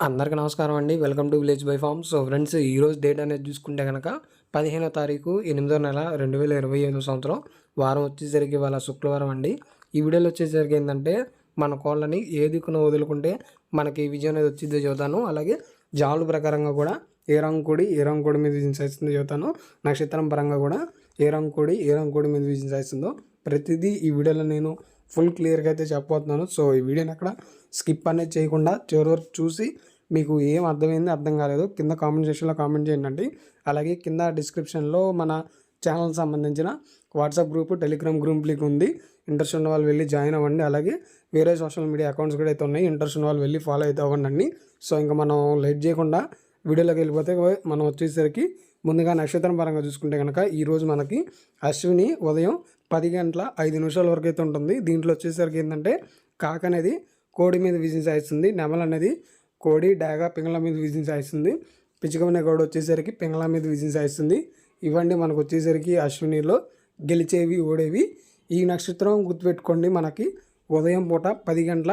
అందరికీ నమస్కారం అండి. Welcome to village by farm so friends ఈరోజు డేట్ అనేది చూసుకుంటే కనుక పదిహేనో తారీఖు ఎనిమిదో నెల రెండు వేల ఇరవై ఐదో సంవత్సరం. వారం వచ్చేసరికి వాళ్ళ శుక్రవారం అండి. ఈ వీడియోలో వచ్చేసరికి ఏంటంటే మన కోళ్ళని ఏ దిక్కున వదులుకుంటే మనకి విజయం అనేది వచ్చిందో చెబుతాను. అలాగే జాముల ప్రకారంగా కూడా ఏ రంగు ఏ రంగు మీద విజయం సాధిస్తుందో చెబుతాను. నక్షత్రం పరంగా కూడా ఏ రంగు ఏ రంగు మీద విజయం సాధిస్తుందో ప్రతిదీ ఈ వీడియోలో నేను ఫుల్ క్లియర్గా అయితే చెప్పబోతున్నాను. సో ఈ వీడియోని అక్కడ స్కిప్ అనేది చేయకుండా చివరి వరకు చూసి మీకు ఏం అర్థమైంది అర్థం కాలేదు కింద కామెంట్ సెక్షన్లో కామెంట్ చేయండి. అలాగే కింద డిస్క్రిప్షన్లో మన ఛానల్ సంబంధించిన WhatsApp group Telegram group link ఉంది. ఇంట్రెస్ట్ ఉన్న వాళ్ళు వెళ్ళి జాయిన్ అవ్వండి. అలాగే వేరే సోషల్ మీడియా అకౌంట్స్ కూడా అయితే ఉన్నాయి. ఇంట్రెస్ట్ ఉన్న వాళ్ళు వెళ్ళి ఫాలో అయితే అవ్వండి. సో ఇంకా మనం లైట్ చేయకుండా వీడియోలోకి వెళ్ళిపోతే మనం వచ్చేసరికి ముందుగా నక్షత్రం పరంగా చూసుకుంటే కనుక ఈరోజు మనకి అశ్విని ఉదయం పది గంటల ఐదు నిమిషాల వరకు అయితే ఉంటుంది. దీంట్లో వచ్చేసరికి ఏంటంటే కాక అనేది కోడి మీద విజిన్ సాయిస్తుంది. నెమల అనేది కోడి డాగ పింగళ మీద విజిన్ సాయిస్తుంది. పిచ్చుకమనే గౌడ వచ్చేసరికి పింగళ మీద విజిన్ సాయిస్తుంది. ఇవన్నీ మనకు వచ్చేసరికి అశ్వినిలో గెలిచేవి ఓడేవి. ఈ నక్షత్రం గుర్తుపెట్టుకోండి మనకి ఉదయం పూట పది గంటల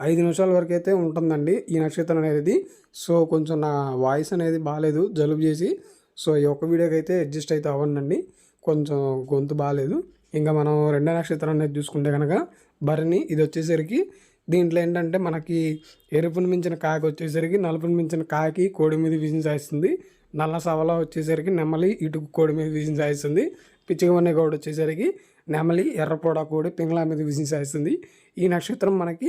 ఐదు నిమిషాల వరకు అయితే ఉంటుందండి ఈ నక్షత్రం అనేది. సో కొంచెం నా వాయిస్ అనేది బాగాలేదు జలుబు చేసి. సో ఈ ఒక్క వీడియోకి అయితే అడ్జస్ట్ అయితే అవ్వండి కొంచెం గొంతు బాగాలేదు. ఇంకా మనం రెండో నక్షత్రం అనేది చూసుకుంటే కనుక భరణి ఇది వచ్చేసరికి దీంట్లో ఏంటంటే మనకి ఎరుపును మించిన కాకి వచ్చేసరికి నలుపును మించిన కాకి కోడి మీద విజయం సాయిస్తుంది. నల్ల సవల వచ్చేసరికి నెమలి ఇటుకు కోడి మీద విజయం సాయిస్తుంది. పిచ్చిగమనే గౌడ వచ్చేసరికి నెమలి ఎర్రపోడా కోడి పింగళ మీద విజయం సాయిస్తుంది. ఈ నక్షత్రం మనకి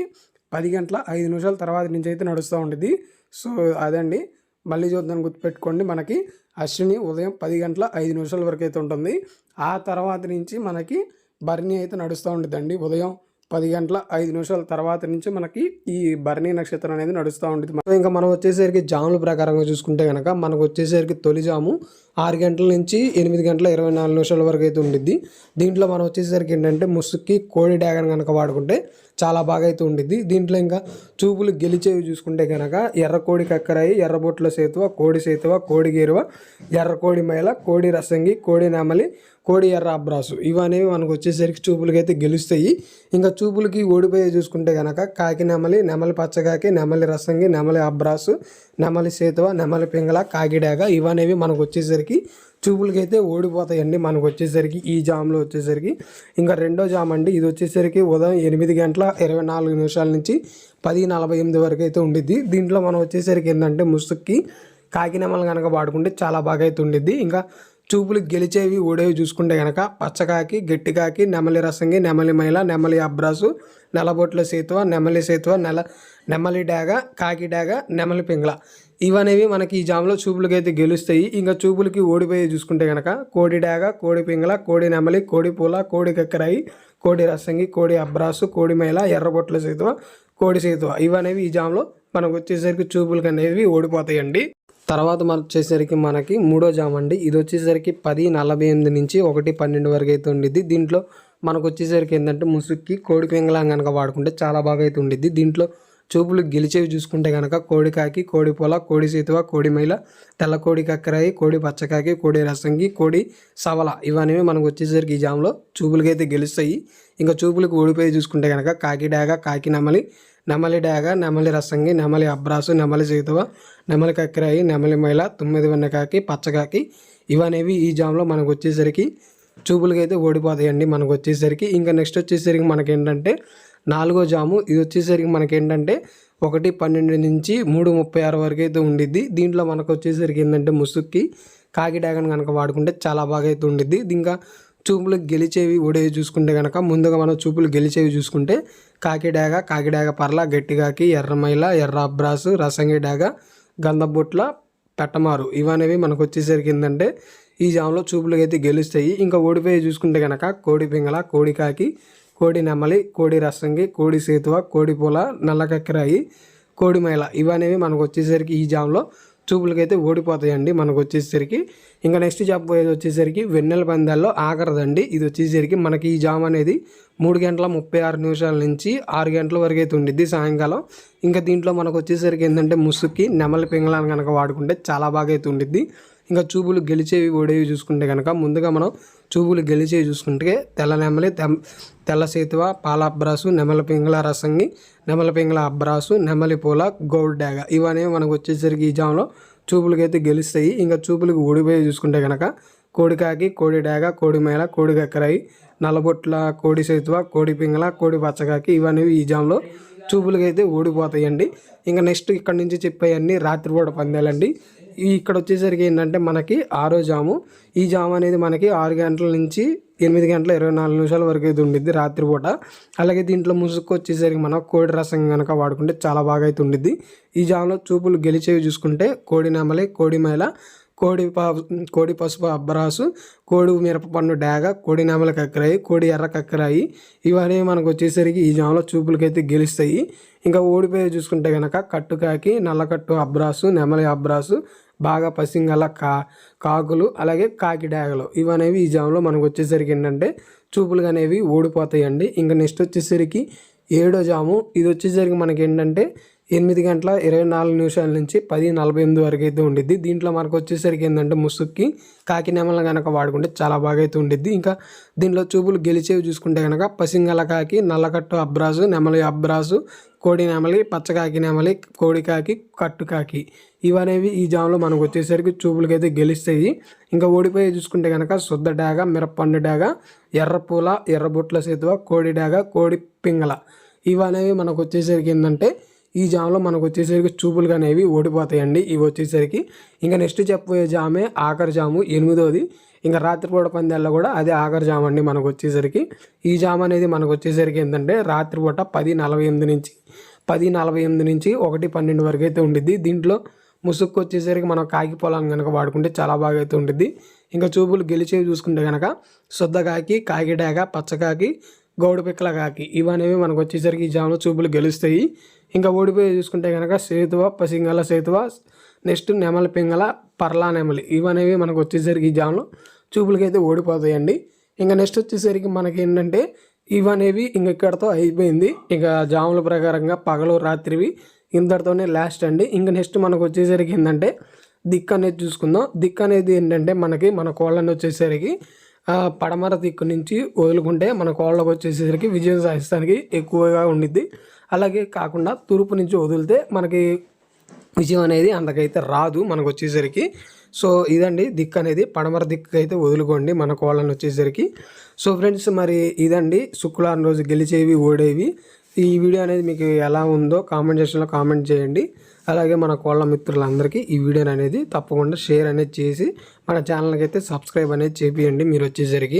పది గంటల ఐదు నిమిషాల తర్వాత నుంచి అయితే నడుస్తూ ఉంటుంది సో అదండి. మళ్ళీ చూద్దాం గుర్తుపెట్టుకోండి. మనకి అశ్విని ఉదయం పది గంటల ఐదు నిమిషాల వరకు అయితే ఉంటుంది. ఆ తర్వాత నుంచి మనకి భరణి అయితే నడుస్తూ ఉంటుందండి ఉదయం పది గంటల ఐదు నిమిషాల తర్వాత నుంచి మనకి ఈ భరణి నక్షత్రం అనేది నడుస్తూ ఉంటుంది ఇంకా మనం వచ్చేసరికి జాముల ప్రకారంగా చూసుకుంటే కనుక మనకు వచ్చేసరికి తొలి జాము ఆరు గంటల నుంచి ఎనిమిది గంటల ఇరవై నాలుగు నిమిషాల వరకు అయితే ఉండిద్ది. దీంట్లో మనం వచ్చేసరికి ఏంటంటే ముసుక్కి కోడి డ్యాగన్ కనుక వాడుకుంటే చాలా బాగా అయితే ఉండిద్ది. దీంట్లో ఇంకా చూపులు గెలిచేవి చూసుకుంటే కనుక ఎర్ర కోడి కక్కరాయి ఎర్రబొట్ల సేతువ కోడి సేతువ కోడి గేరువ ఎర్ర కోడి మైల కోడి రసంగి కోడి నెమలి కోడి ఎర్ర అబ్రాసు. ఇవనేవి మనకు వచ్చేసరికి చూపులకి అయితే గెలుస్తాయి. ఇంకా చూపులకి ఓడిపోయే చూసుకుంటే కనుక కాకి నెమలి నెమలి పచ్చగాకి నెమలి రసంగి నెమలి అబ్రాసు నెమలి సేతువ నెమలి పింగళ కాకిడాగ ఇవనేవి మనకు వచ్చేసరికి చూపులకి అయితే ఓడిపోతాయండి. మనకు వచ్చేసరికి ఈ జామ్లో వచ్చేసరికి. ఇంకా రెండో జామ్ అండి. ఇది వచ్చేసరికి ఉదయం ఎనిమిది గంటల ఇరవై నాలుగు నిమిషాల నుంచి పది నలభై ఎనిమిది వరకు అయితే ఉండిద్ది. దీంట్లో మనం వచ్చేసరికి ఏంటంటే ముసుక్కి కాకినెమలు కనుక వాడుకుంటే చాలా బాగా అయితే ఉండిద్ది. ఇంకా చూపులు గెలిచేవి ఓడేవి చూసుకుంటే కనుక పచ్చకాకి గట్టికాకి నెమలి రసంగి నెమలి మైల నెమలి అబ్రాసు నెలబొట్ల సేతువ నెమలి సేతువ నెల నెమలి డాగ కాకి డాగ నెమలి పింగళ. ఇవనేవి మనకి ఈ జామ్లో చూపులకి అయితే గెలుస్తాయి. ఇంకా చూపులకి ఓడిపోయి చూసుకుంటే కనుక కోడి డాగ కోడి పింగళ కోడి నెమలి కోడి పూల కోడి కక్కరాయి కోడి రసంగి కోడి అబ్రాసు కోడి మైల ఎర్రబొట్ల సేతువ కోడి సేతువ ఇవనేవి ఈ జామ్లో మనకు వచ్చేసరికి చూపులకి అనేవి ఓడిపోతాయండి. తర్వాత మన వచ్చేసరికి మనకి మూడో జామ్ అండి. ఇది వచ్చేసరికి పది నలభై ఎనిమిది నుంచి ఒకటి పన్నెండు వరకు అయితే ఉండిద్ది. దీంట్లో మనకు వచ్చేసరికి ఏంటంటే ముసుక్కి కోడి పింగళం కనుక వాడుకుంటే చాలా బాగా అయితే ఉండిద్ది. దీంట్లో చూపులు గెలిచేవి చూసుకుంటే కనుక కోడికాకి కోడి పొల కోడి సీతువ కోడి మైల తెల్ల కోడి కక్కరాయి కోడి పచ్చకాకి కోడి రసంగి కోడి సవల ఇవన్నీ మనకు వచ్చేసరికి ఈ జామ్లో చూపులకైతే గెలుస్తాయి. ఇంకా చూపులకు ఓడిపోయి చూసుకుంటే కనుక కాకి డాగ కాకి నెమలి నెమలి డాగ నెమలి రసంగి నెమలి అబ్రాసు నెమలి సీతువ నెమలి కక్కరాయి నెమలి మైల తొమ్మిది వెన్నకాకి పచ్చకాకి ఇవనేవి ఈ జామ్లో మనకు వచ్చేసరికి చూపులకైతే ఓడిపోతాయండి మనకు వచ్చేసరికి. ఇంకా నెక్స్ట్ వచ్చేసరికి మనకేంటంటే నాలుగో జాము. ఇది వచ్చేసరికి మనకేంటంటే ఒకటి పన్నెండు నుంచి మూడు ముప్పై ఆరు వరకు అయితే ఉండిద్ది. దీంట్లో మనకు వచ్చేసరికి ఏంటంటే ముసుక్కి కాకి డ్యాగన్ కనుక వాడుకుంటే చాలా బాగా అయితే ఉండిద్ది. ఇంకా చూపులు గెలిచేవి ఓడేవి చూసుకుంటే కనుక ముందుగా మనం చూపులు గెలిచేవి చూసుకుంటే కాకి కాకిడాగ కాకి డాగ పర్ల గట్టిగాకి ఎర్రమైల ఎర్ర అబ్రాసు రసంగి డాగ గంధబొట్ల పెట్టమారు. ఇవనేవి మనకు వచ్చేసరికి ఏంటంటే ఈ జాములో చూపులకి అయితే గెలుస్తాయి. ఇంకా ఓడిపోయి చూసుకుంటే కనుక కోడి పింగళ కోడి కాకి కోడి నెమలి కోడి రసంగి కోడి సేతువ కోడి పూల నల్లకక్కరాయి కోడి మైల ఇవనేవి మనకు వచ్చేసరికి ఈ జామ్లో చూపులకైతే ఓడిపోతాయండి మనకు వచ్చేసరికి. ఇంకా నెక్స్ట్ చెప్పబోయేది వచ్చేసరికి వెన్నెల పందాల్లో ఆఖరదండి ఇది వచ్చేసరికి మనకి ఈ జామ్ అనేది మూడు గంటల ముప్పై ఆరు నిమిషాల నుంచి ఆరు గంటల వరకు అయితే ఉండిద్ది సాయంకాలం. ఇంకా దీంట్లో మనకు వచ్చేసరికి ఏంటంటే ముసుక్కి నెమలి పింగళాన్ని కనుక వాడుకుంటే చాలా బాగా అయితే ఉండిద్ది. ఇంకా చూపులు గెలిచేవి ఓడేవి చూసుకుంటే కనుక ముందుగా మనం చూపులు గెలిచేవి చూసుకుంటే తెల్ల నెమలి తెం తెల్ల సేతువ పాల అబ్రాసు నెమల పింగళ రసంగి నెమల పింగళ అబ్రాసు నెమలి పూల గోల్డ్ డాగ ఇవన్నీ మనకు వచ్చేసరికి ఈ జామ్లో చూపులకైతే గెలుస్తాయి. ఇంకా చూపులకు ఓడిపోయి చూసుకుంటే కనుక కోడికాకి కోడి డాగ కోడి మేళ కోడి కక్కరాయి నల్లబొట్ల కోడి సేతువ కోడి పింగళ కోడి పచ్చకాకి ఇవన్నీ ఈ జామ్లో చూపులకైతే ఓడిపోతాయండి. ఇంకా నెక్స్ట్ ఇక్కడ నుంచి చెప్పేవన్నీ రాత్రిపూట పందాలండి. ఇక్కడ వచ్చేసరికి ఏంటంటే మనకి ఆరో జాము. ఈ జాము అనేది మనకి ఆరు గంటల నుంచి ఎనిమిది గంటల ఇరవై నాలుగు నిమిషాల వరకు అయితే ఉండిద్ది రాత్రిపూట. అలాగే దీంట్లో ముసుగు వచ్చేసరికి మనం కోడి రసం కనుక వాడుకుంటే చాలా బాగా అయితే ఉండిద్ది. ఈ జాములో చూపులు గెలిచేవి చూసుకుంటే కోడి నెమలి కోడి మేళ కోడి పా కోడి పసుపు అబ్బరాసు కోడి మిరపపండు డాగ కోడి నెమల కక్కరాయి కోడి ఎర్ర కక్కరాయి ఇవన్నీ మనకు వచ్చేసరికి ఈ జామలో చూపులకైతే గెలుస్తాయి. ఇంకా ఓడిపోయి చూసుకుంటే కనుక కట్టుకాకి నల్లకట్టు అబ్రాసు నెమలి అబ్రాసు బాగా పసింగల కా కాకులు అలాగే కాకిడాగలు ఇవనేవి ఈ జామ్లో మనకు వచ్చేసరికి ఏంటంటే చూపులు అనేవి ఓడిపోతాయండి ఇంకా నెక్స్ట్ వచ్చేసరికి ఏడో జాము. ఇది వచ్చేసరికి మనకి ఏంటంటే ఎనిమిది గంటల ఇరవై నాలుగు నిమిషాల నుంచి పది నలభై ఎనిమిది వరకు అయితే ఉండిద్ది. దీంట్లో మనకు వచ్చేసరికి ఏంటంటే ముసుక్కి కాకి కనుక వాడుకుంటే చాలా బాగా అయితే ఉండిద్ది. ఇంకా దీంట్లో చూపులు గెలిచేవి చూసుకుంటే కనుక పసింగల కాకి నల్లకట్టు అబ్రాసు నెమలి అబ్రాసు కోడి నెమలి పచ్చకాకి నెమలి కోడి కాకి కట్టు కాకి ఇవనేవి ఈ జామ్లో మనకు వచ్చేసరికి చూపులకైతే గెలుస్తాయి. ఇంకా ఓడిపోయి చూసుకుంటే కనుక శుద్ధ డాగ మిరపండు డాగ ఎర్రపూల ఎర్రబుట్ల సేతువ కోడి డాగ కోడి పింగళ ఇవనేవి మనకు వచ్చేసరికి ఏంటంటే ఈ జామ్లో మనకు వచ్చేసరికి చూపులు అనేవి ఓడిపోతాయండి. ఇవి వచ్చేసరికి ఇంకా నెక్స్ట్ చెప్పబోయే జామే ఆఖరి జాము ఎనిమిదోది. ఇంకా రాత్రిపూట పందాల్లో కూడా అదే ఆఖరి జామ్ అండి మనకు వచ్చేసరికి. ఈ జామ్ అనేది మనకు వచ్చేసరికి ఏంటంటే రాత్రిపూట పది నలభై ఎనిమిది నుంచి పది నలభై ఎనిమిది నుంచి ఒకటి పన్నెండు వరకు అయితే ఉండిద్ది. దీంట్లో ముసుక్కు వచ్చేసరికి మనం కాకి పొలాన్ని కనుక వాడుకుంటే చాలా బాగా అయితే ఉంటుంది ఇంకా చూపులు గెలిచేవి చూసుకుంటే కనుక శుద్ధ కాకి కాకిడాక పచ్చకాకి గౌడు పిక్కల కాకి. ఇవనేవి మనకు వచ్చేసరికి ఈ జాములో చూపులు గెలుస్తాయి. ఇంకా ఓడిపోయి చూసుకుంటే కనుక సేతువ పసింగల సేతువ నెక్స్ట్ నెమలి పింగల పర్లా నెమలి. ఇవనేవి మనకు వచ్చేసరికి ఈ జాములో చూపులకైతే ఓడిపోతాయండి. ఇంకా నెక్స్ట్ వచ్చేసరికి మనకి ఏంటంటే ఇవనేవి ఇంక ఇక్కడతో అయిపోయింది. ఇక జాముల ప్రకారంగా పగలు రాత్రివి ఇంతటితోనే లాస్ట్ అండి. ఇంకా నెక్స్ట్ మనకు వచ్చేసరికి ఏంటంటే దిక్కు అనేది చూసుకుందాం. దిక్కు అనేది ఏంటంటే మనకి మన కోళ్ళని వచ్చేసరికి పడమర దిక్కు నుంచి వదులుకుంటే మన కోళ్ళకు వచ్చేసరికి విజయం సాధిస్తానికి ఎక్కువగా ఉండిద్ది. అలాగే కాకుండా తూర్పు నుంచి వదిలితే మనకి విజయం అనేది అంతకైతే రాదు మనకు వచ్చేసరికి. సో ఇదండి దిక్కు అనేది. పడమర దిక్కు అయితే వదులుకోండి మన కోళ్ళని వచ్చేసరికి. సో ఫ్రెండ్స్ మరి ఇదండి. శుక్రవారం రోజు గెలిచేవి ఓడేవి. ఈ వీడియో అనేది మీకు ఎలా ఉందో కామెంట్ సెక్షన్లో కామెంట్ చేయండి. అలాగే మన కోళ్ళ మిత్రులందరికీ ఈ వీడియోని అనేది తప్పకుండా షేర్ అనేది చేసి మన ఛానల్కి అయితే సబ్స్క్రైబ్ అనేది చేపియండి. మీరు వచ్చేసరికి